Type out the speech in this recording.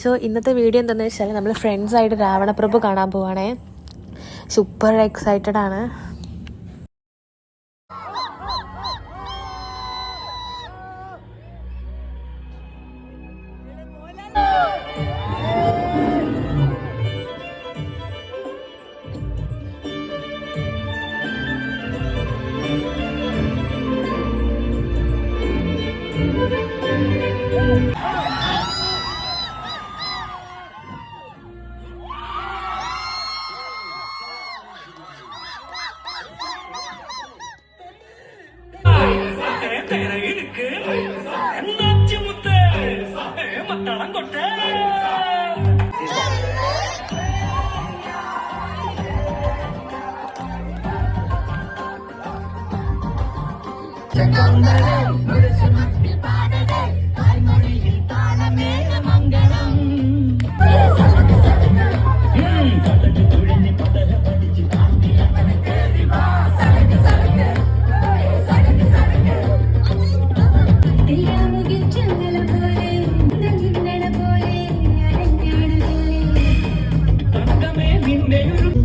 So ഇന്നത്തെ video എന്താണെന്ന് വെച്ചാൽ നമ്മൾ ഫ്രണ്ട്സായിട്ട് രാവണപ്രഭു കാണാൻ പോവാണേ. സൂപ്പർ എക്സൈറ്റഡ് ആണ്. தேர தரையிலுக்கு என்னாச்சு முத்த. மத்தளம் கொட்ட. I'm gonna Belur